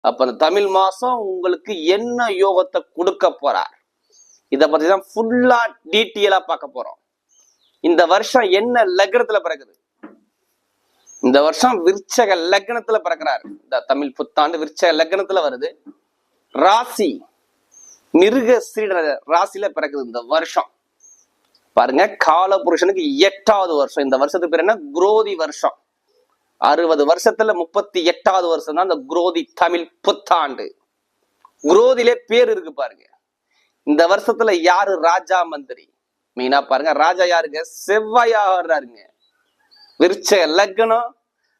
அப்ப அந்த தமிழ் மாசம் உங்களுக்கு என்ன யோகத்தை கொடுக்க போறார்? இத பத்தி தான் ஃபுல்லா டீட்டெயிலா பார்க்க போறோம். இந்த வருஷம் என்ன லக்னத்துல பிறகுது இந்த வருஷம் விருச்சக லக்னத்துல பிறக்கிறார். இந்த தமிழ் புத்தாண்டு விருச்சக லக்னத்துல வருது. ராசி மிருக சீட ராசியில பிறக்குது இந்த வருஷம். பாருங்க கால புருஷனுக்கு எட்டாவது வருஷம். இந்த வருஷத்துக்கு பேர் என்ன? குரோதி வருஷம். அறுபது வருஷத்துல முப்பத்தி எட்டாவது வருஷம் தான் இந்த குரோதி தமிழ் புத்தாண்டு. குரோதிலே பேர் இருக்கு பாருங்க. இந்த வருஷத்துல யாரு ராஜா மந்திரி? மெயினா பாருங்க. ராஜா யாருங்க? செவ்வாயா வர்றாருங்க. விருச்ச லக்னம்.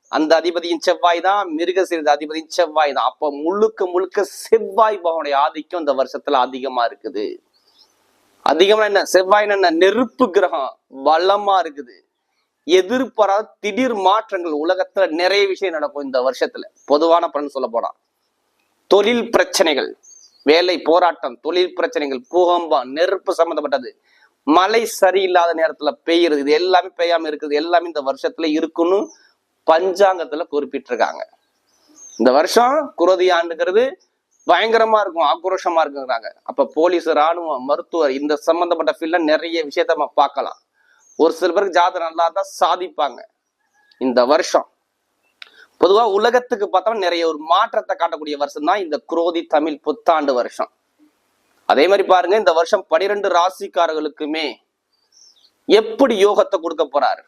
அந்த அதிபதியின் செவ்வாய் தான். மிருகசீரத அதிபதியின் செவ்வாய் தான். அப்ப முழுக்க முழுக்க செவ்வாய் பகவனுடைய ஆதிக்கம் இந்த வருஷத்துல அதிகமா இருக்குது. அதிகமா என்ன? செவ்வாய் என்ன? நெருப்பு கிரகம். பலமா இருக்குது. எதிர்பாராத திடீர் மாற்றங்கள் உலகத்துல நிறைய விஷயம் நடக்கும் இந்த வருஷத்துல. பொதுவான பலன் சொல்ல போனா. தொழில் பிரச்சனைகள் வேலை போராட்டம் தொழில் பிரச்சனைகள் பூகம்பம் நெருப்பு சம்பந்தப்பட்டது. மழை சரியில்லாத நேரத்துல பெய்யுறது இது எல்லாமே பெய்யாம இருக்குது எல்லாமே இந்த வருஷத்துல இருக்குன்னு பஞ்சாங்கத்துல குறிப்பிட்டிருக்காங்க. இந்த வருஷம் குரோதி ஆண்டுங்கிறது பயங்கரமா இருக்கும் ஆக்ரோஷமா இருக்குங்கிறாங்க. அப்ப போலீஸ் ராணுவம் மருத்துவர் இந்த சம்பந்தப்பட்ட ஃபீல்ட்ல நிறைய விஷயத்த நம்ம பார்க்கலாம். ஒரு சில பேருக்கு ஜாதகம் நல்லா தான் சாதிப்பாங்க. இந்த வருஷம். பொதுவா உலகத்துக்கு பார்த்தோம்னா நிறைய ஒரு மாற்றத்தை காட்டக்கூடிய வருஷம் தான் இந்த குரோதி தமிழ் புத்தாண்டு வருஷம். அதே மாதிரி பாருங்க இந்த வருஷம் பனிரெண்டு ராசிக்காரர்களுக்குமே எப்படி யோகத்தை கொடுக்க போறாரு?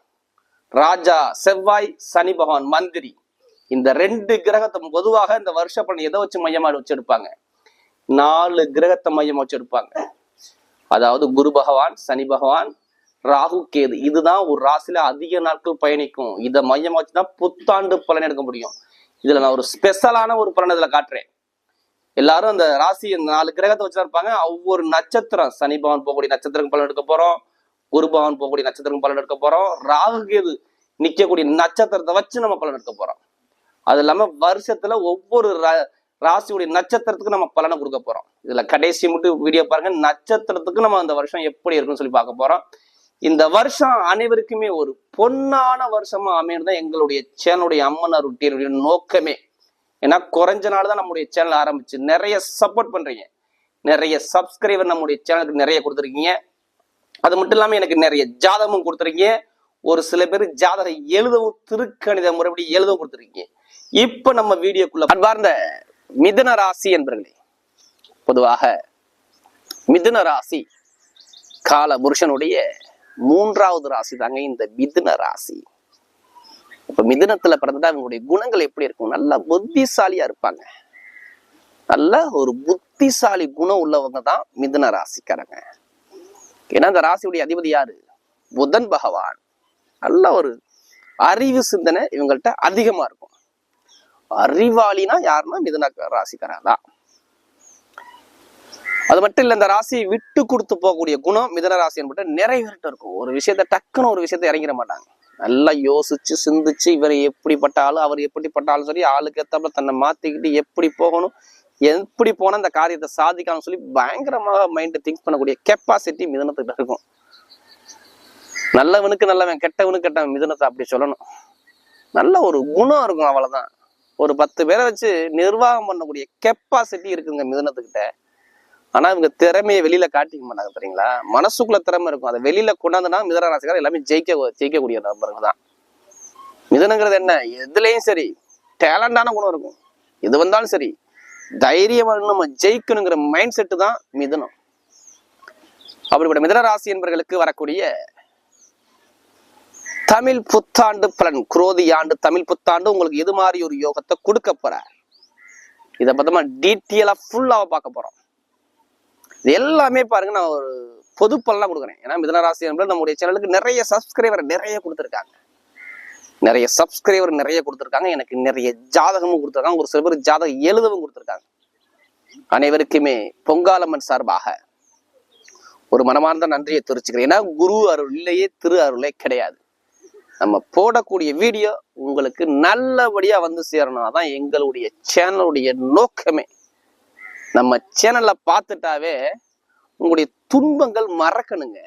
ராஜா செவ்வாய் சனி பகவான் மந்திரி. இந்த ரெண்டு கிரகத்தை பொதுவாக இந்த வருஷ பலன் எதை வச்சு மையமா வச்சிருப்பாங்க? நாலு கிரகத்தை மையமா வச்சிருப்பாங்க. அதாவது குரு பகவான் சனி பகவான் ராகு கேது. இதுதான் ஒரு ராசியில அதிக நாட்கள் பயணிக்கும். இதை மையமா வச்சுதான் புத்தாண்டு பலன் எடுக்க முடியும். இதுல நான் ஒரு ஸ்பெஷலான ஒரு பலன் இதுல காட்டுறேன். எல்லாரும் அந்த ராசி இந்த நாலு கிரகத்தை வச்சுதான் இருப்பாங்க. ஒவ்வொரு நட்சத்திரம் சனி பவன் போகக்கூடிய நட்சத்திரம் பலன் எடுக்க போறோம். குரு பவன் போகக்கூடிய நட்சத்திரம் பலன் எடுக்க போறோம். ராகு கேது நிக்கக்கூடிய நட்சத்திரத்தை வச்சு நம்ம பலன் எடுக்க போறோம். அது இல்லாம வருஷத்துல ஒவ்வொரு ரா- ராசியுடைய நட்சத்திரத்துக்கு நம்ம பலனை கொடுக்க போறோம். இதுல கடைசி மட்டும் வீடியோ பாருங்க. நட்சத்திரத்துக்கு நம்ம அந்த வருஷம் எப்படி இருக்குன்னு சொல்லி பார்க்க போறோம். இந்த வருஷம் அனைவருக்குமே ஒரு பொன்னான வருஷமா அமையணும் தான் எங்களுடைய சேனலுடைய அம்மன் அருட்டியனுடைய நோக்கமே. ஏன்னா குறைஞ்ச நாள் தான் நம்முடைய சேனல் ஆரம்பிச்சு. நிறைய சப்போர்ட் பண்றீங்க. நிறைய சப்ஸ்கிரைபர் நம்முடைய சேனலுக்கு நிறைய கொடுத்துருக்கீங்க. அது மட்டும் இல்லாமல் எனக்கு நிறைய ஜாதகமும் கொடுத்துருக்கீங்க. ஒரு சில பேர் ஜாதகம் எழுதவும் திருக்கணித முறைப்படி எழுதவும் கொடுத்துருக்கீங்க. இப்போ நம்ம வீடியோக்குள்ள அன்பார்ந்த மிதுன ராசி என்பர்களே பொதுவாக மிதுன ராசி கால புருஷனுடைய மூன்றாவது ராசி தாங்க இந்த மிதுன ராசி. இப்ப மிதுனத்துல பிறந்தா அவங்களுடைய குணங்கள் எப்படி இருக்கும்? நல்லா புத்திசாலியா இருப்பாங்க. நல்ல ஒரு புத்திசாலி குணம் உள்ளவங்க தான் மிதுன ராசிக்காரங்க. ஏன்னா அந்த ராசியுடைய அதிபதி யாரு? புதன் பகவான். நல்ல ஒரு அறிவு சிந்தனை இவங்கள்ட்ட அதிகமா இருக்கும். அறிவாளினா யாருன்னா மிதுன ராசிக்காரன் தான். அது மட்டும் இல்லை இந்த ராசியை விட்டு கொடுத்து போகக்கூடிய குணம் மிதன ராசி என்பட்டு நிறைய இருக்கும். ஒரு விஷயத்த டக்குன்னு ஒரு விஷயத்த இறங்கிட மாட்டாங்க. நல்லா யோசிச்சு சிந்திச்சு இவர் எப்படிப்பட்ட ஆளு அவர் எப்படிப்பட்ட ஆளு சொல்லி ஆளுக்கு ஏத்தாப்புல தன்னை மாத்திக்கிட்டு எப்படி போகணும் எப்படி போனால் அந்த காரியத்தை சாதிக்கலாம்னு சொல்லி பயங்கரமாக மைண்ட் திங்க் பண்ணக்கூடிய கெப்பாசிட்டி மிதனத்துக்கிட்ட இருக்கும். நல்லவனுக்கு நல்லவன் கெட்டவனுக்கு கெட்டவன் மிதனத்தை அப்படி சொல்லணும். நல்ல ஒரு குணம் இருக்கும் அவ்வளோதான் ஒரு பத்து பேரை வச்சு நிர்வாகம் பண்ணக்கூடிய கெப்பாசிட்டி இருக்குங்க மிதனத்துக்கிட்ட. ஆனா இவங்க திறமையை வெளியில காட்டிக்க மாட்டாங்க தெரியுங்களா? மனசுக்குள்ள திறமை இருக்கும். அதை வெளியில கொண்டாந்துனா மிதன ராசிக்காரர் எல்லாமே ஜெயிக்க ஜெயிக்கக்கூடிய நபருங்க தான். மிதனங்கிறது என்ன? எதுலயும் சரி. டேலண்டான குணம் இருக்கும். எது வந்தாலும் சரி. தைரியமா நம்ம ஜெயிக்கணுங்கிற மைண்ட் செட்டு தான் மிதனம். அப்படிப்பட்ட மிதன ராசி என்பவர்களுக்கு வரக்கூடிய தமிழ் புத்தாண்டு பலன் குரோதி ஆண்டு தமிழ் புத்தாண்டு உங்களுக்கு எது மாதிரி ஒரு யோகத்தை கொடுக்க போறார்? இதை பத்தமா டீட்டெயிலா ஃபுல்லாக பார்க்க போறோம். இது எல்லாமே பாருங்க நான் ஒரு பொது கொடுக்குறேன். ஏன்னா மிதன ராசி என்பது நம்முடைய சேனலுக்கு நிறைய சப்ஸ்கிரைபர் நிறைய கொடுத்துருக்காங்க. நிறைய சப்ஸ்கிரைபர் நிறைய கொடுத்துருக்காங்க. எனக்கு நிறைய ஜாதகமும் கொடுத்துருக்காங்க. ஒரு சில பேர் ஜாதகம் எழுதவும் கொடுத்துருக்காங்க. அனைவருக்குமே பொங்காலம்மன் சார்பாக ஒரு மனமார்ந்த நன்றியை தெரிவிச்சுக்கிறேன். ஏன்னா குரு அருள் இல்லையே திரு அருளே கிடையாது. நம்ம போடக்கூடிய வீடியோ உங்களுக்கு நல்லபடியா வந்து சேரணும் அதான் எங்களுடைய சேனலுடைய நோக்கமே. நம்ம சேனல்ல பார்த்துட்டாவே உங்களுடைய துன்பங்கள் மறக்கணுங்க.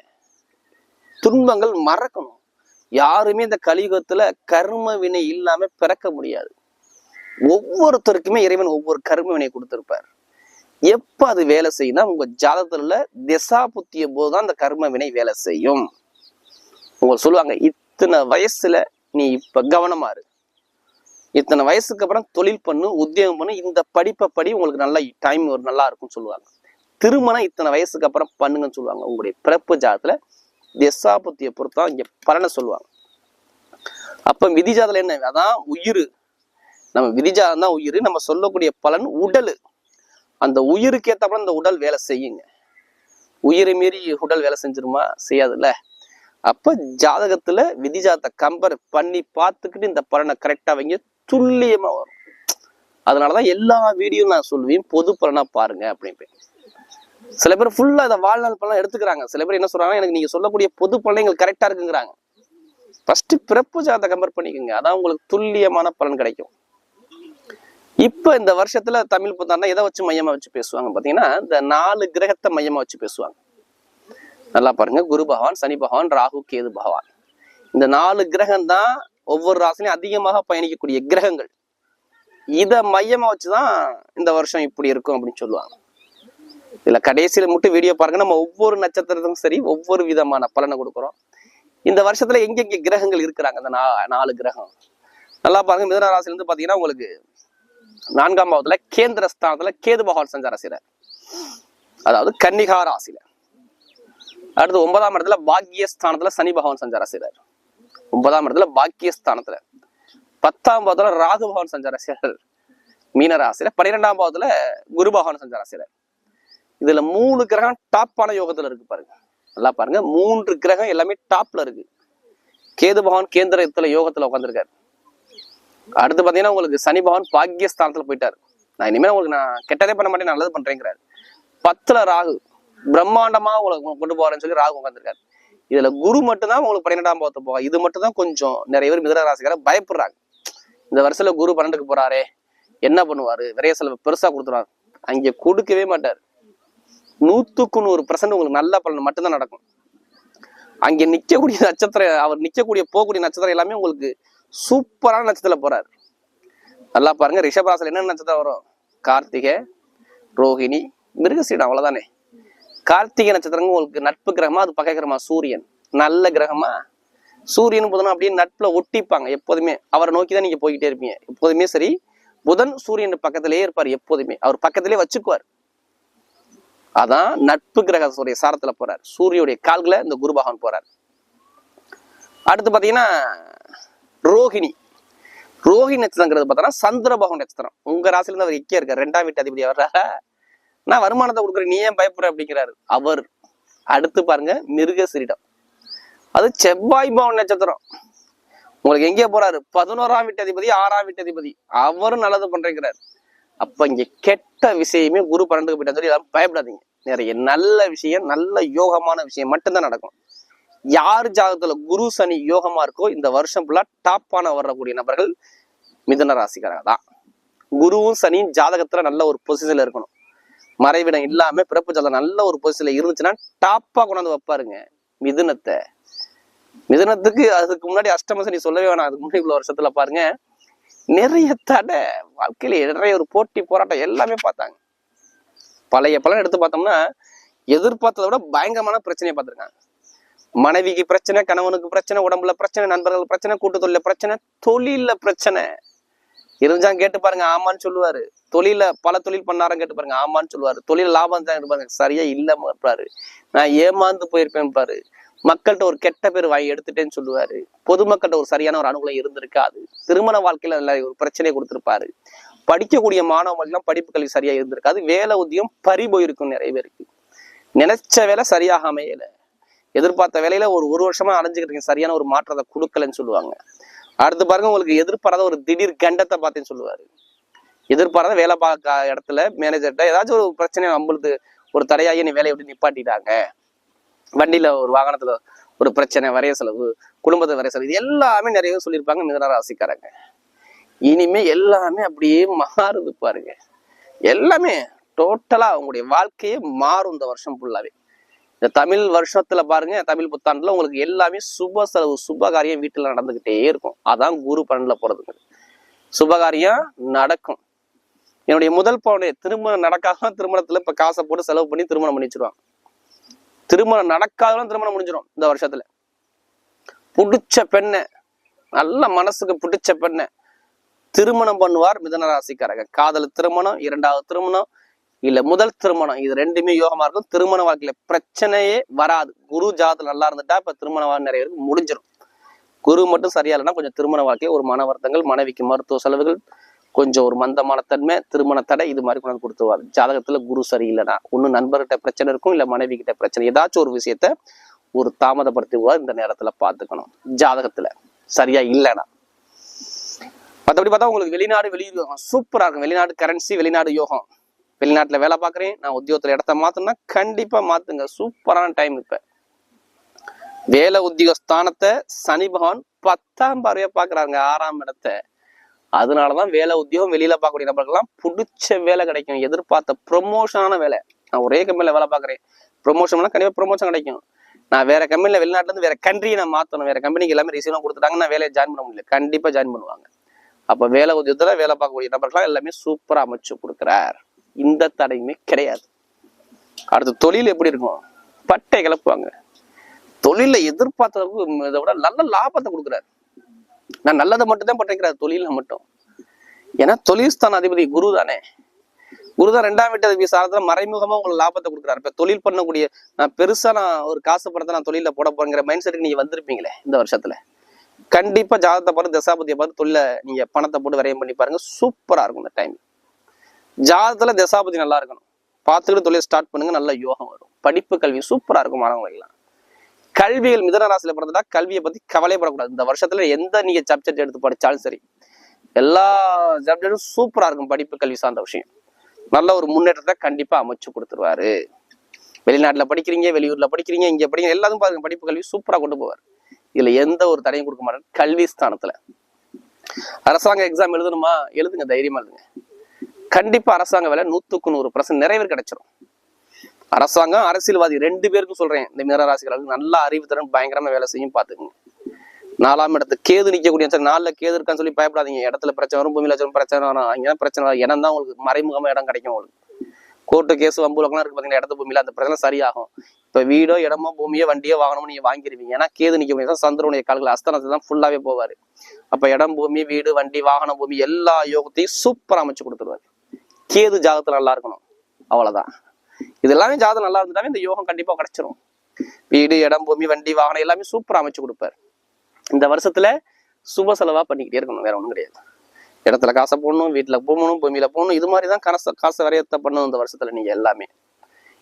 துன்பங்கள் மறக்கணும். யாருமே இந்த கலியுகத்துல கர்ம வினை இல்லாம பிறக்க முடியாது. ஒவ்வொருத்தருக்குமே இறைவன் ஒவ்வொரு கர்ம வினை கொடுத்திருப்பார். எப்ப அது வேலை செய்யும்னா உங்க ஜாதகத்துல திசா புத்திய போதுதான் அந்த கர்ம வினை வேலை செய்யும். உங்க சொல்லுவாங்க இத்தனை வயசுல நீ இப்ப கவனமா இரு. இத்தனை வயசுக்கு அப்புறம் தொழில் பண்ணு உத்தியோகம் பண்ணு இந்த படிப்பை படி உங்களுக்கு நல்லா டைம் ஒரு நல்லா இருக்கும்னு சொல்லுவாங்க. திருமணம் இத்தனை வயசுக்கு அப்புறம் பண்ணுங்கன்னு சொல்லுவாங்க. உங்களுடைய பிறப்பு ஜாதத்துல தசாபத்தியை பொறுத்தா பொறுத்தான் இங்க பலனை சொல்லுவாங்க. அப்ப விதிஜாதத்துல என்ன? அதான் உயிர். நம்ம விதிஜாதம் தான் உயிர். நம்ம சொல்லக்கூடிய பலன் உடல். அந்த உயிருக்கு ஏத்தப்பட அந்த உடல் வேலை செய்யுங்க. உயிரை மீறி உடல் வேலை செஞ்சிருமா? செய்யாதுல்ல. அப்ப ஜாதகத்துல விதிஜாதத்தை கம்பேர் பண்ணி பார்த்துக்கிட்டு இந்த பலனை கரெக்டா வைங்க. துல்லியமா வரும். அதனாலதான் எல்லா வீடியோ நான் சொல்லுவேன். பொது பலனா பாருங்க அப்படின்னு சில பேர் ஃபுல்லா இதை வாழ்நாள் பலன் எடுத்துக்கிறாங்க. சில பேர் என்ன சொல்றாங்க எனக்கு நீங்க சொல்லக்கூடிய பொது பலன் எங்களுக்கு கரெக்டா இருக்குங்கிறாங்க. ஃபர்ஸ்ட் பிறப்பு ஜாதத்தை கம்பேர் பண்ணிக்கோங்க. அதான் உங்களுக்கு துல்லியமான பலன் கிடைக்கும். இப்ப இந்த வருஷத்துல தமிழ் புத்தாண்டா எதை வச்சு மையமா வச்சு பேசுவாங்க பாத்தீங்கன்னா இந்த நாலு கிரகத்தை மையமா வச்சு பேசுவாங்க. நல்லா பாருங்க. குரு பகவான் சனி பகவான் ராகு கேது பகவான். இந்த நாலு கிரகம் தான் ஒவ்வொரு ராசிலையும் அதிகமாக பயணிக்கக்கூடிய கிரகங்கள். இதை மையமா வச்சுதான் இந்த வருஷம் இப்படி இருக்கும் அப்படின்னு சொல்லுவாங்க. இதுல கடைசியில மட்டும் வீடியோ பாருங்க. நம்ம ஒவ்வொரு நட்சத்திரத்துக்கும் சரி ஒவ்வொரு விதமான பலனை கொடுக்குறோம். இந்த வருஷத்துல எங்கெங்க கிரகங்கள் இருக்கிறாங்க? அந்த நா- நாலு கிரகம். நல்லா பாருங்க. மிதன ராசில இருந்து பாத்தீங்கன்னா உங்களுக்கு நான்காம் பாவத்துல கேந்திர ஸ்தானத்துல கேது பகவான் சஞ்சார செய்றார். அதாவது கன்னிகா ராசியில. அடுத்து ஒன்பதாம் இடத்துல பாக்கியஸ்தானத்துல சனி பகவான் சஞ்சார செய்றார். ஒன்பதாம் இடத்துல பாக்கியஸ்தானத்துல. பத்தாம் பாவத்துல ராகு பகவான் சஞ்சார செய்றார் மீன ராசியில. பன்னிரெண்டாம் பாவத்துல குரு பகவான் சஞ்சாரம் செய்றார் இதுல மூணு கிரகம் டாப்பான யோகத்துல இருக்கு பாருங்க. நல்லா பாருங்க. மூன்று கிரகம் எல்லாமே டாப்ல இருக்கு. கேது பகவான் கேந்திரத்துல யோகத்துல உட்காந்துருக்காரு அடுத்து பாத்தீங்கன்னா உங்களுக்கு சனி பகவான் பாக்கியஸ்தானத்துல போயிட்டாரு. நான் இனிமேல் உங்களுக்கு நான் கெட்டதே பண்ண மாட்டேன் நல்லது பண்றேங்கிறாரு. பத்துல ராகு பிரம்மாண்டமா உங்களுக்கு கொண்டு போறேன்னு சொல்லி ராகு உட்காந்துருக்காரு இதுல குரு மட்டும்தான் உங்களுக்கு பன்னிரெண்டாம் பாவத்தை போவா இது மட்டும் தான் கொஞ்சம் நிறைய பேர் மிதன ராசிக்கார பயப்படுறாங்க. இந்த வருஷத்துல குரு பன்னெண்டுக்கு போறாரே என்ன பண்ணுவாரு? விரைய செலவு பெருசா கொடுத்துருவாரு அங்க கொடுக்கவே மாட்டார். நூத்துக்கு நூறு பர்சன்ட் உங்களுக்கு நல்ல பலன் மட்டும்தான் நடக்கும். அங்க நிக்கக்கூடிய நட்சத்திரம் அவர் நிக்கக்கூடிய போகக்கூடிய நட்சத்திரம் எல்லாமே உங்களுக்கு சூப்பரான நட்சத்திரம் போறாரு. நல்லா பாருங்க ரிஷபராசில் என்னென்ன நட்சத்திரம் வரும்? கார்த்திகை ரோஹிணி மிருகசீடம் அவ்வளவுதானே. கார்த்திகை நட்சத்திரங்க உங்களுக்கு நட்பு கிரகமா அது பகை கிரகமா? சூரியன். நல்ல கிரகமா? சூரியன் புதனும் அப்படியே நட்புல ஒட்டிப்பாங்க எப்போதுமே. அவரை நோக்கி தான் நீங்க போய்கிட்டே இருப்பீங்க. எப்போதுமே சரி புதன் சூரியன் பக்கத்திலேயே இருப்பார் எப்போதுமே. அவர் பக்கத்திலே வச்சுக்குவார். அதான் நட்பு கிரகத்துடைய சாரத்துல போறார். சூரியனுடைய கால்களை இந்த குரு பகவான் போறார். அடுத்து பாத்தீங்கன்னா ரோஹிணி. ரோஹிணி நட்சத்திரங்கிறது பார்த்தோன்னா சந்திர பகவான் நட்சத்திரம். உங்க ராசில இருந்து அவர் எக்கே இருக்கார். ரெண்டாம் வீட்டு அதிபதி வர்றாரா? நான் வருமானத்தை கொடுக்குறேன் நீ ஏன் பயப்படுற அப்படிங்கிறாரு. அவர் அடுத்து பாருங்க மிருக சிரிடம். அது செவ்வாய் பவன் நட்சத்திரம். உங்களுக்கு எங்கே போறாரு? பதினோராம் வீட்டு அதிபதி ஆறாம் வீட்டு அதிபதி. அவரும் நல்லது பண்றேங்கிறாரு. அப்ப இங்க கெட்ட விஷயமே குரு பன்னெண்டுக்கு போயிட்டா சொல்லி பயப்படாதீங்க. நிறைய நல்ல விஷயம் நல்ல யோகமான விஷயம் மட்டும்தான் நடக்கும். யார் ஜாதகத்துல குரு சனி யோகமா இருக்கோ இந்த வருஷம் ஃபுல்லா டாப்பான வரக்கூடிய நபர்கள் மிதன ராசிக்காரங்க தான். குருவும் சனியும் ஜாதகத்துல நல்ல ஒரு பொசிஷன்ல இருக்கணும். மறைவிடம் இல்லாம பிறப்பு ஜாதகம் நல்ல ஒரு பொசிஷன்ல இருந்துச்சுன்னா டாப்பா கொண்டாந்து வைப்பாருங்க. மிதுனத்தை. மிதுனத்துக்கு அதுக்கு முன்னாடி அஷ்டம நீ சொல்லவே வேணாம். அதுக்கு முன்னாடி இவ்வளவு வருஷத்துல பாருங்க. நிறைய தடை. வாழ்க்கையில நிறைய ஒரு போட்டி போராட்டம் எல்லாமே பார்த்தாங்க. பழைய பலன் எடுத்து பார்த்தோம்னா எதிர்பார்த்ததை விட பயங்கரமான பிரச்சனையை பார்த்துருக்காங்க. மனைவிக்கு பிரச்சனை கணவனுக்கு பிரச்சனை உடம்புல பிரச்சனை நண்பர்கள் பிரச்சனை கூட்டு தொழில பிரச்சனை தொழில பிரச்சனை. இருந்தா கேட்டு பாருங்க. ஆமான்னு சொல்லுவாரு. தொழில பல தொழில் பண்ணாரம் கேட்டு பாருங்க. ஆமான்னு சொல்லுவாரு. தொழில் லாபம் தான் இருப்பாரு பாருங்க. சரியா இல்லாம இருப்பாரு நான் ஏமாந்து போயிருப்பேன் பாரு. மக்கள்கிட்ட ஒரு கெட்ட பேர் வாங்கி எடுத்துட்டேன்னு சொல்லுவாரு. பொதுமக்கள்கிட்ட ஒரு சரியான ஒரு அனுகூலம் இருந்திருக்காது. திருமண வாழ்க்கையில நல்ல ஒரு பிரச்சனையை கொடுத்திருப்பாரு. படிக்கக்கூடிய மாணவர்கள்லாம் படிப்பு கல்வி சரியா இருந்திருக்காது. வேலை உத்தியம் பறி போயிருக்கும் நிறைய பேருக்கு. நினைச்ச வேலை சரியாக அமையல. எதிர்பார்த்த வேலையில ஒரு ஒரு வருஷமா அலைஞ்சுக்கிட்டு சரியான ஒரு மாற்றத்தை கொடுக்கலன்னு சொல்லுவாங்க. அடுத்து பாருங்க உங்களுக்கு எதிர்பாராத ஒரு திடீர் கண்டத்தை பார்த்தேன்னு சொல்லுவாரு. எதிர்பாராத வேலை பார்க்க இடத்துல மேனேஜர்கிட்ட ஏதாச்சும் ஒரு பிரச்சனை நம்மளுக்கு ஒரு தடையாகி நீ வேலையை விட்டு நிப்பாட்டிட்டாங்க. வண்டியில ஒரு வாகனத்துல ஒரு பிரச்சனை வரைய செலவு குடும்பத்தை வரைய செலவு இது எல்லாமே நிறைய சொல்லியிருப்பாங்க மிதன ராசிக்காரங்க. இனிமே எல்லாமே அப்படியே மாறுது பாருங்க. எல்லாமே டோட்டலா அவங்களுடைய வாழ்க்கையே மாறும் இந்த வருஷம் ஃபுல்லாவே இந்த தமிழ் வருஷத்துல பாருங்க தமிழ் புத்தாண்டுல உங்களுக்கு எல்லாமே சுப செலவு சுபகாரியம் வீட்டில் வீட்டுல நடந்துகிட்டே இருக்கும். அதான் குரு பன்னெண்டுல போறதுங்க. சுபகாரியம் நடக்கும். என்னுடைய முதல் பவுனே திருமணம் நடக்காத திருமணத்துல இப்ப காசை போட்டு செலவு பண்ணி திருமணம் பண்ணி வச்சிருவாங்க. திருமணம் நடக்காதான் திருமணம் முடிஞ்சிடும் இந்த வருஷத்துல. பிடிச்ச பெண்ணை நல்ல மனசுக்கு பிடிச்ச பெண்ணை திருமணம் பண்ணுவார் மிதன ராசிக்காரங்க காதல் திருமணம் இரண்டாவது திருமணம் இல்ல முதல் திருமணம் இது ரெண்டுமே யோகமா இருக்கும். திருமண வாழ்க்கையில பிரச்சனையே வராது. குரு ஜாதத்துல நல்லா இருந்துட்டா இப்ப திருமண வாழ்க்கை நிறைய பேருக்கு முடிஞ்சிடும் குரு மட்டும் சரியா இல்லைன்னா கொஞ்சம் திருமண வாழ்க்கையை ஒரு மன வருத்தங்கள் மனைவிக்கு மருத்துவ செலவுகள் கொஞ்சம் ஒரு மந்தமான தன்மை திருமண தடை இது மாதிரி கொண்டு வந்து கொடுத்துருவாரு. ஜாதகத்துல குரு சரியில்லைனா ஒண்ணு நண்பர்கிட்ட பிரச்சனை இருக்கும் இல்ல மனைவி கிட்ட பிரச்சனை. ஏதாச்சும் ஒரு விஷயத்த ஒரு தாமதப்படுத்துவார் இந்த நேரத்துல பாத்துக்கணும் ஜாதகத்துல சரியா இல்லைனா மற்றபடி பார்த்தா உங்களுக்கு வெளிநாடு வெளி யோகம் சூப்பரா இருக்கும். வெளிநாடு கரன்சி வெளிநாடு யோகம். வெளிநாட்டுல வேலை பாக்குறேன் நான் உத்தியோகத்துல இடத்த மாத்தணும்னா கண்டிப்பா மாத்துங்க. சூப்பரான டைம் இப்ப. வேலை உத்தியோக ஸ்தானத்தை சனி பகவான் பத்தாம் பார்வையா பாக்குறாங்க ஆறாம் இடத்தை. அதனாலதான் வேலை உத்தியோகம் வெளியில பார்க்கக்கூடிய நபர்கள்லாம் பிடிச்ச வேலை கிடைக்கும். எதிர்பார்த்த ப்ரொமோஷனான வேலை. நான் ஒரே கம்பெனில வேலை பார்க்குறேன். ப்ரொமோஷன் கண்டிப்பா ப்ரொமோஷன் கிடைக்கும். நான் வேற கம்பெனில வெளிநாட்டுல இருந்து வேற கண்ட்ரியை நான் மாத்தணும். வேற கம்பெனிக்கு எல்லாமே ரிசீவ்லாம் கொடுத்துட்டாங்க நான் வேலையை ஜாயின் பண்ண முடியல. கண்டிப்பா ஜாயின் பண்ணுவாங்க. அப்போ வேலை உத்தியோகத்துல வேலை பார்க்கக்கூடிய நபர்கள்லாம் எல்லாமே சூப்பரா அமைச்சு கொடுக்குறார். இந்த தடையுமே கிடையாது. அடுத்து தொழில் எப்படி இருக்கும்? பட்டை கிளப்புவாங்க தொழில எதிர்பார்த்ததுக்கு இதை விட நல்ல லாபத்தை கொடுக்குறாரு. நான் நல்லதை மட்டும் தான் பட்டிருக்கிறார் தொழில மட்டும். ஏன்னா தொழில் ஸ்தான அதிபதி குரு தானே குரு தான் ரெண்டாம் வீட்டு அதிபதி சாரத்துல மறைமுகமா உங்களுக்கு லாபத்தை கொடுக்குறாரு. இப்ப தொழில் பண்ணக்கூடிய நான் பெருசா நான் ஒரு காசு பணத்தை நான் தொழில போட போறேங்கிற மைண்ட் செட்டுக்கு நீங்க வந்திருப்பீங்களே இந்த வருஷத்துல. கண்டிப்பா ஜாதகத்தை பார்த்து தசாபதியை பார்த்து தொழில நீங்க பணத்தை போட்டு விரயம் பண்ணி பாருங்க. சூப்பரா இருக்கும் இந்த டைம் ஜாதகத்துல தசாபதி நல்லா இருக்கணும். பார்த்துக்கிட்டு தொழில் ஸ்டார்ட் பண்ணுங்க நல்ல யோகம் வரும். படிப்பு கல்வி சூப்பரா இருக்கும் மாணவர்களுக்கு கல்வியில் மிதன ராசியில பிறந்தா கல்வியை பத்தி கவலைப்படக்கூடாது இந்த வருஷத்துல எந்த நீங்க சப்ஜெக்ட் எடுத்து படிச்சாலும் சரி எல்லா சப்ஜெக்டும் சூப்பரா இருக்கும் படிப்பு கல்வி சார்ந்த விஷயம். நல்ல ஒரு முன்னேற்றத்தை கண்டிப்பா அமைச்சு கொடுத்துருவாரு. வெளிநாட்டுல படிக்கிறீங்க வெளியூர்ல படிக்கிறீங்க இங்க படிக்கிறீங்க எல்லாத்தையும் பாருங்க படிப்பு கல்வி சூப்பரா கொண்டு போவார். இதுல எந்த ஒரு தடையும் கொடுக்க மாட்டார். கல்வி ஸ்தானத்துல. அரசாங்க எக்ஸாம் எழுதணுமா? எழுதுங்க தைரியமா எழுதுங்க. கண்டிப்பா அரசாங்க வேலை நூத்துக்கு நூறு பர்சன்ட் நிறைவேறு கிடைச்சிரும். அரசாங்கம் அரசியல்வாதி ரெண்டு பேருக்கும் சொல்றேன். இந்த மீனராசிகளுக்கு நல்லா அறிவு திறன் பயங்கரமா வேலை செய்யும் பாத்துக்கோங்க நாலாம் இடத்து கேது நிக்கக்கூடிய சரி நாலுல கேது இருக்கான்னு சொல்லி பயப்படாதீங்க. இடத்துல பிரச்சனை வரும் பூமியில பிரச்சனை வரும். அங்கே பிரச்சனை வரும்? இடம் தான் உங்களுக்கு மறைமுகமா இடம் கிடைக்கும் உங்களுக்கு. கோர்ட்டு கேஸ் வம்புலக்கெல்லாம் இருக்கு பாத்தீங்கன்னா இடத்து பூமியில அந்த பிரச்சனை சரியாகும். இப்ப வீடோ இடமோ பூமியோ வண்டியோ வாகனமோ நீங்க வாங்கிருவீங்க. ஏன்னா கேது நிக்க முடியாது. சந்திரனுடைய கால்கள் அஸ்தனத்தை தான் ஃபுல்லாவே போவாரு. அப்ப இடம் பூமி வீடு வண்டி வாகனம் பூமி எல்லா யோகத்தையும் சூப்பரா அமைச்சு கொடுத்துருவாரு. கேது ஜாதகத்துல நல்லா இருக்கணும். அவ்வளவுதான். இது எல்லாமே ஜாதகம் நல்லா இருந்துட்டாவே இந்த யோகம் கண்டிப்பா கிடைச்சிரும். வீடு இடம் பூமி வண்டி வாகனம் எல்லாமே சூப்பரா அமைச்சு கொடுப்பாரு. இந்த வருஷத்துல சுப செலவா பண்ணிக்கிட்டே இருக்கணும் வேற ஒண்ணும் கிடையாது. இடத்துல காசை போடணும் வீட்டுல போகணும் பூமியில போகணும் இது மாதிரி தான் காசை காசை விரயத்தை பண்ணணும் இந்த வருஷத்துல நீங்க எல்லாமே.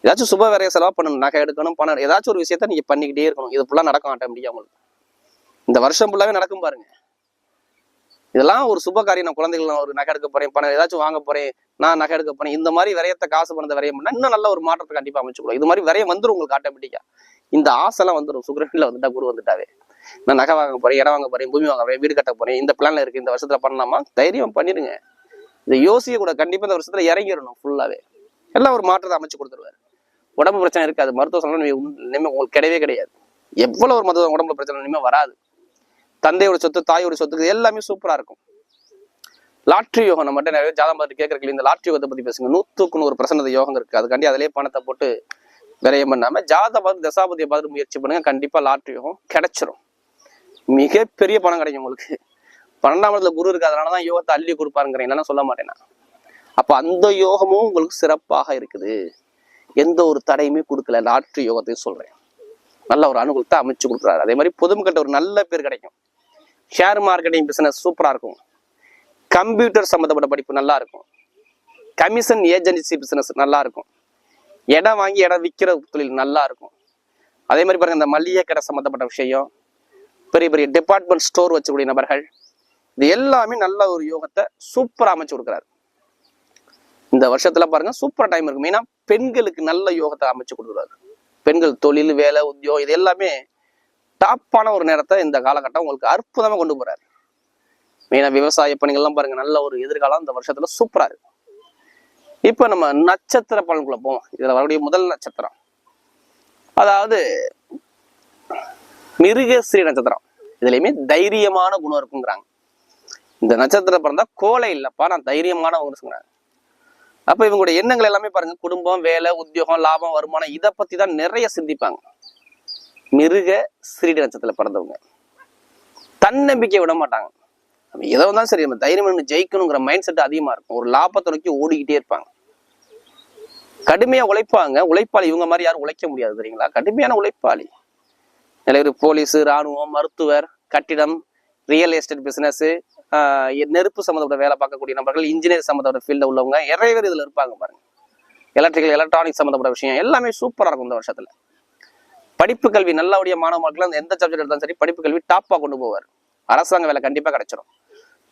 ஏதாச்சும் சுப விரைய செலவா பண்ணணும் நகை எடுக்கணும் பணம் ஏதாச்சும் ஒரு விஷயத்த நீங்க பண்ணிக்கிட்டே இருக்கணும். இது ஃபுல்லா நடக்கும் ஆட்டோமேட்டிக்கா உங்களுக்கு. இந்த வருஷம் ஃபுல்லாவே நடக்கும் பாருங்க. இதெல்லாம் ஒரு சுப காரியம். நான் குழந்தைகள் நான் ஒரு நகை எடுக்க போறேன் பணம் ஏதாச்சும் வாங்க போறேன் நான் நகை எடுக்க போறேன். இந்த மாதிரி விரயத்தை காசு பணத்தை விரயம் பண்ணா இன்னும் நல்ல ஒரு மாற்றத்தை கண்டிப்பா அமைச்சு இது மாதிரி விரயம் வந்துடும் உங்களுக்கு ஆட்டோமேட்டிக்கா இந்த ஆசைலாம் வந்துடும் சுக்கிரன்ல வந்துட்டா குரு வந்துட்டாவே. நான் நகை வாங்க போறேன் இடம் வாங்க போறேன் பூமி வாங்க போறேன் வீடு கட்ட போறேன் இந்த பிளான்ல இருக்கு இந்த வருஷத்துல பண்ணலாமா? தைரியம் பண்ணிடுங்க இந்த யோசிக்க கூட கண்டிப்பா இந்த வருஷத்துல இறங்கிடணும் ஃபுல்லாவே எல்லாம் ஒரு மாற்றத்தை அமைச்சு கொடுத்துருவாரு. உடம்பு பிரச்சனை இருக்காது. மருத்துவ சம்பளம் இனிமே உங்களுக்கு கிடையவே கிடையாது. எவ்வளவு ஒரு மருத்துவ உடம்புல பிரச்சனை இனிமே வராது. தந்தையோட சொத்து தாயோட சொத்துக்கு எல்லாமே சூப்பரா இருக்கும். லாட்ரி யோகம் நம்ம நிறைய ஜாதகம் பார்த்து கேட்கறீங்க இந்த லாட்ரி யோகத்தை பத்தி பேசுங்க. நூத்துக்கு நூறு பிரசன்ன யோகம் இருக்கு. அதுக்காண்டி அதிலே பணத்தை போட்டு விரயம் பண்ணாம ஜாதகம் பார்த்து தசாபதியை பார்த்து முயற்சி பண்ணுங்க. கண்டிப்பா லாட்ரி யோகம் கிடைச்சிரும். மிகப்பெரிய பணம் கிடைக்கும் உங்களுக்கு. பன்னெண்டாம் இடத்துல குரு இருக்கு. அதனாலதான் யோகத்தை அள்ளி கொடுப்பாருங்கிறேன். இல்லைன்னா சொல்ல மாட்டேன் அப்போ அப்ப அந்த யோகமும் உங்களுக்கு சிறப்பாக இருக்குது. எந்த ஒரு தடையுமே கொடுக்கல. லாட்ரி யோகத்தையும் சொல்றேன். நல்ல ஒரு அனுகூலத்தை அமைச்சு கொடுக்குறாரு. அதே மாதிரி பொதுமக்கள்கிட்ட ஒரு நல்ல பேர் கிடைக்கும். ஷேர் மார்க்கெட்டிங் பிஸ்னஸ் சூப்பராக இருக்கும். கம்ப்யூட்டர் சம்மந்தப்பட்ட படிப்பு நல்லா இருக்கும் கமிஷன் ஏஜென்சி பிஸ்னஸ் நல்லா இருக்கும் இடம் வாங்கி இடம் விற்கிற தொழில் நல்லா இருக்கும் அதே மாதிரி பாருங்கள் இந்த மளிகை கடை சம்மந்தப்பட்ட விஷயம் பெரிய பெரிய டிபார்ட்மெண்ட் ஸ்டோர் வச்சக்கூடிய நபர்கள் இது எல்லாமே நல்ல ஒரு யோகத்தை சூப்பராக அமைச்சு கொடுக்குறாரு. இந்த வருஷத்துல பாருங்க சூப்பராக டைம் இருக்கும் மெயினாக பெண்களுக்கு நல்ல யோகத்தை அமைச்சு கொடுக்குறாரு. பெண்கள் தொழில் வேலை உத்தியோகம் இது எல்லாமே டாப்பான ஒரு நேரத்தை இந்த காலகட்டம் உங்களுக்கு அற்புதமா கொண்டு போறாரு. மெயினா விவசாய பணிகள்லாம் பாருங்க நல்ல ஒரு எதிர்காலம். இந்த வருஷத்துல சூப்பரா இருக்கு. இப்ப நம்ம நட்சத்திர பலன்குள்ள போவோம் இதுல வரக்கூடிய முதல் நட்சத்திரம். அதாவது மிருகஸ்ரீ நட்சத்திரம். இதுலயுமே தைரியமான குணம் இருக்குங்கிறாங்க. இந்த நட்சத்திரம் பிறந்தா கோலை இல்லப்பா நான் தைரியமானவங்க சொன்னேன் அப்ப இவங்களுடைய எண்ணங்கள் எல்லாமே பாருங்க குடும்பம் வேலை உத்தியோகம் லாபம் வருமானம் இதை பத்தி தான் நிறைய சிந்திப்பாங்க. மிருக சிறிட நட்சத்திரத்தில் பிறந்தவங்க. தன்னம்பிக்கை விட மாட்டாங்க. நம்ம எதோ வந்தாலும் சரி நம்ம தைரியம் பண்ணி ஜெயிக்கணுங்கிற மைண்ட் செட் அதிகமா இருக்கும். ஒரு லாபத்தை நோக்கி ஓடிக்கிட்டே இருப்பாங்க. கடுமையா உழைப்பாங்க. உழைப்பாளி இவங்க மாதிரி யாரும் உழைக்க முடியாது தெரியுங்களா? கடுமையான உழைப்பாளி. நிறைய பேர் போலீஸ் ராணுவம் மருத்துவர் கட்டிடம் ரியல் எஸ்டேட் பிசினஸ் நெருப்பு சம்மந்தப்பட்ட வேலை பார்க்கக்கூடிய நபர்கள் இன்ஜினியர் சம்மந்தப்பட்ட ஃபீல்டில் உள்ளவங்க நிறைய பேர் இதுல இருப்பாங்க பாருங்க. எலக்ட்ரிக்கல் எலக்ட்ரானிக் சம்மந்தப்பட்ட விஷயம் எல்லாமே சூப்பரா இருக்கும் இந்த வருஷத்துல. படிப்பு கல்வி நல்லபடியா மாணவர்களுக்கு மக்கள் எந்த சப்ஜெக்ட் எடுத்தாலும் சரி படிப்பு கல்வி டாப்பா கொண்டு போவார். அரசாங்க வேலை கண்டிப்பா கிடைச்சிரும்.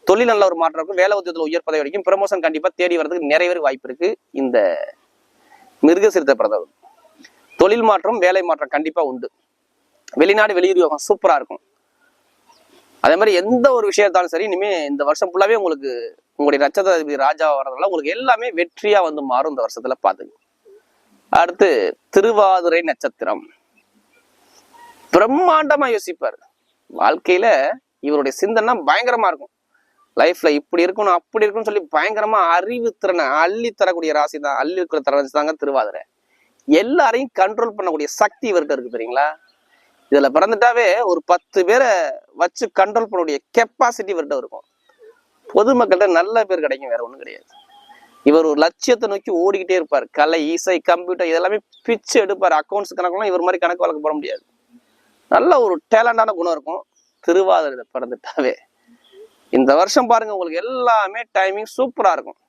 தொழில் நல்ல ஒரு மாற்றம் இருக்கும். வேலை உத்தியத்தில் உயர் பதவி வரைக்கும் ப்ரமோஷன் கண்டிப்பா தேடி வரதுக்கு நிறைய பேர் வாய்ப்பு இருக்கு. இந்த மிருக சிறுத்தை பிரதவர் தொழில் மாற்றம் வேலை மாற்றம் கண்டிப்பா உண்டு. வெளிநாடு வெளியூர் யோகம் சூப்பரா இருக்கும். அதே மாதிரி எந்த ஒரு விஷயத்தாலும் சரி இனிமே இந்த வருஷம் ஃபுல்லாவே உங்களுக்கு உங்களுடைய நட்சத்திர ராஜாவாக வர்றதுனால உங்களுக்கு எல்லாமே வெற்றியா வந்து மாறும் இந்த வருஷத்துல பார்த்துங்க அடுத்து திருவாதிரை நட்சத்திரம். பிரம்மாண்டமா யோசிப்பார். வாழ்க்கையில இவருடைய சிந்தனை பயங்கரமா இருக்கும். லைஃப்ல இப்படி இருக்கணும் அப்படி இருக்கும்னு சொல்லி பயங்கரமா அறிவு திறனை அள்ளி தரக்கூடிய ராசி தான் அள்ளி இருக்கிற திறன் தாங்க திருவாதிரை. எல்லாரையும் கண்ட்ரோல் பண்ணக்கூடிய சக்தி இவர்கிட்ட இருக்கு தெரியுங்களா? இதுல பிறந்துட்டாவே ஒரு பத்து பேரை வச்சு கண்ட்ரோல் பண்ணக்கூடிய கெப்பாசிட்டி இவர்கிட்ட இருக்கும். பொதுமக்கள்கிட்ட நல்ல பேர் கிடைக்கும் வேற ஒன்றும் கிடையாது. இவர் ஒரு லட்சியத்தை நோக்கி ஓடிக்கிட்டே இருப்பார். கலை இசை கம்ப்யூட்டர் இதெல்லாமே பிச்சு எடுப்பார். அக்கௌண்ட்ஸ் கணக்கெல்லாம் இவர் மாதிரி கணக்கு வழக்கு போட முடியாது. நல்ல ஒரு டேலண்டான குணம் இருக்கும். திருவாதிரை பிறந்துட்டாவே. இந்த வருஷம் பாருங்க உங்களுக்கு எல்லாமே டைமிங் சூப்பரா இருக்கும்.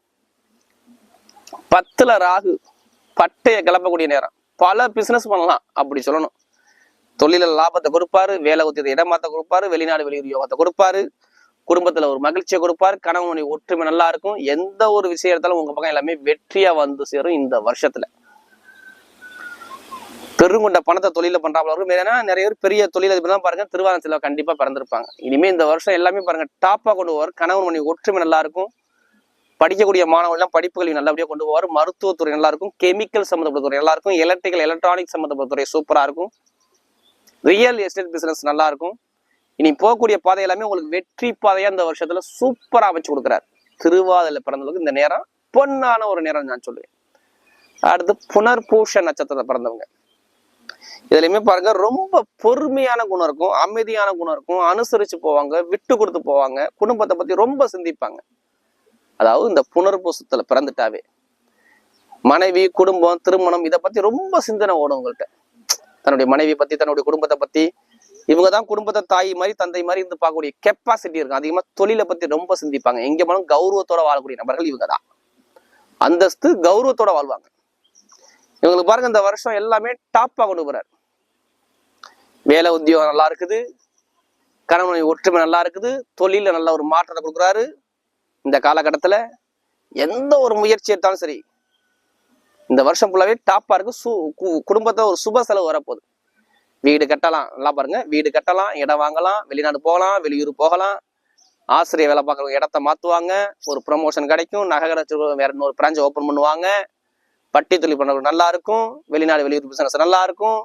பத்துல ராகு பட்டைய கிளப்பக்கூடிய நேரம். பல பிசினஸ் பண்ணலாம் அப்படி சொல்லணும். தொழில லாபத்தை கொடுப்பாரு வேலை உத்தியத்தை இடமாத்த கொடுப்பாரு வெளிநாடு வெளியூர் யோகத்தை கொடுப்பாரு குடும்பத்துல ஒரு மகிழ்ச்சியை கொடுப்பாரு கணவனை ஒற்றுமை நல்லா இருக்கும். எந்த ஒரு விஷயம் எடுத்தாலும் உங்க பக்கம் எல்லாமே வெற்றியா வந்து சேரும் இந்த வருஷத்துல. பெருங்கொண்ட பணத்தை தொழில பண்றாப்புல இருக்கும் ஏன்னா நிறைய பேர் பெரிய தொழிலதிபர் தான் பாருங்க திருவாரூர்ல கண்டிப்பா பிறந்திருப்பாங்க. இனிமே இந்த வருஷம் எல்லாமே பாருங்க டாப்பா கொண்டு போவார். கணவன் மணி ஒற்றுமை நல்லா இருக்கும். படிக்கக்கூடிய மாணவர்கள் எல்லாம் நல்லபடியாக நல்லபடியா கொண்டு போவார். மருத்துவத்துறை நல்லா இருக்கும். கெமிக்கல் சம்மந்தப்பட்ட துறை நல்லா இருக்கும். எலக்ட்ரிக்கல் எலக்ட்ரானிக் சம்மந்தப்பட்ட துறை சூப்பரா இருக்கும். ரியல் எஸ்டேட் பிசினஸ் நல்லா இருக்கும். இனி போகக்கூடிய பாதை எல்லாமே உங்களுக்கு வெற்றி பாதையா இந்த வருஷத்துல சூப்பரா அமைச்சு கொடுக்குறாரு. திருவாதிரை பிறந்தவங்களுக்கு இந்த நேரம் பொன்னான ஒரு நேரம் நான் சொல்லுவேன். அடுத்து புனர்பூஷ நட்சத்திரத்தை பிறந்தவங்க. இதுலையுமே பாருங்க ரொம்ப பொறுமையான குணம் இருக்கும் அமைதியான குணம் இருக்கும் அனுசரிச்சு போவாங்க விட்டு கொடுத்து போவாங்க குடும்பத்தை பத்தி ரொம்ப சிந்திப்பாங்க. அதாவது இந்த புனர்பூசத்துல பிறந்துட்டாவே. மனைவி குடும்பம் திருமணம் இதை பத்தி ரொம்ப சிந்தனை ஓடும் உங்கள்கிட்ட தன்னுடைய மனைவி பத்தி தன்னுடைய குடும்பத்தை பத்தி. இவங்க தான் குடும்பத்தை தாய் மாதிரி தந்தை மாதிரி இருந்து பார்க்கக்கூடிய கெப்பாசிட்டி இருக்கும் அதிகமா தொழிலை பத்தி ரொம்ப சிந்திப்பாங்க. எங்க போனாலும் கௌரவத்தோட வாழக்கூடிய நபர்கள் இவங்க தான் அந்தஸ்து கௌரவத்தோட வாழ்வாங்க. இவங்களுக்கு பாருங்க இந்த வருஷம் எல்லாமே டாப்பா கொண்டு போறாரு. வேலை உத்தியோகம் நல்லா இருக்குது. கணவன் ஒற்றுமை நல்லா இருக்குது. தொழில நல்ல ஒரு மாற்றத்தை கொடுக்குறாரு. இந்த காலகட்டத்தில் எந்த ஒரு முயற்சி எடுத்தாலும் சரி இந்த வருஷம் ஃபுல்லாவே டாப்பா இருக்கு. சு கு- குடும்பத்தை ஒரு சுப செலவு வரப்போகுது. வீடு கட்டலாம். நல்லா பாருங்க. வீடு கட்டலாம் இடம் வாங்கலாம் வெளிநாடு போகலாம் வெளியூர் போகலாம். ஆசிரியர் வேலை பார்க்குறவங்க இடத்த மாற்றுவாங்க ஒரு ப்ரமோஷன் கிடைக்கும். நகை கிடைச்சு வேற இன்னொரு பிரான்ச் ஓப்பன் பண்ணுவாங்க. பட்டி தொழில் பண்ணவங்க நல்லா இருக்கும் வெளிநாடு வெளியூர் பிசினஸ் நல்லா இருக்கும்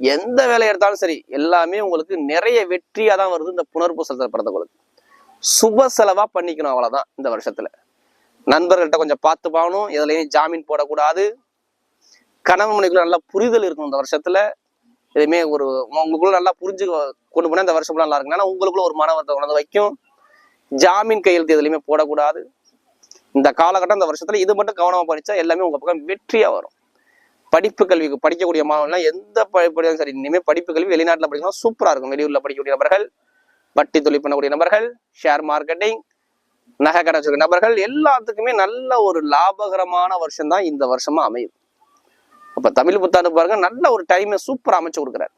எந்த வேலை எடுத்தாலும் சரி எல்லாமே உங்களுக்கு நிறைய வெற்றியா தான் வருது இந்த புனர்பூசலத்தில் பிறந்தவங்களுக்கு சுப செலவா பண்ணிக்கணும் அவ்வளவுதான் இந்த வருஷத்துல. நண்பர்கள்ட்ட கொஞ்சம் பார்த்து போகணும் எதுலையும் ஜாமீன் போடக்கூடாது. கணவன் மனைவிக்குள்ள நல்லா புரிதல் இருக்கும் இந்த வருஷத்துல. எதுவுமே ஒரு உங்களுக்குள்ள நல்லா புரிஞ்சு கொண்டு போனா இந்த வருஷம் நல்லா இருக்கும். ஆனா உங்களுக்குள்ள ஒரு மனவரத்தை உணர்ந்து வைக்கும். ஜாமீன் கையெழுத்து எதுலையுமே போடக்கூடாது. இந்த காலகட்டம் இந்த வருஷத்துல இது மட்டும் கவனமா படிச்சா எல்லாமே உங்க பக்கம் வெற்றியா வரும். படிப்பு கல்விக்கு படிக்கக்கூடிய மாணவர்கள்லாம் எந்த படிப்பு சரி இனிமேல் படிப்பு கல்வி வெளிநாட்டில் படிக்கலாம் சூப்பராக இருக்கும். வெளியூரில் படிக்கக்கூடிய நபர்கள் வட்டி தொழில் பண்ணக்கூடிய நபர்கள் ஷேர் மார்க்கெட்டிங் நகை கடை நபர்கள் எல்லாத்துக்குமே நல்ல ஒரு லாபகரமான வருஷம் தான் இந்த வருஷமா அமையும். அப்போ தமிழ் புத்தாண்டு பாருங்க நல்ல ஒரு டைமை சூப்பராக அமைச்சு கொடுக்குறாரு.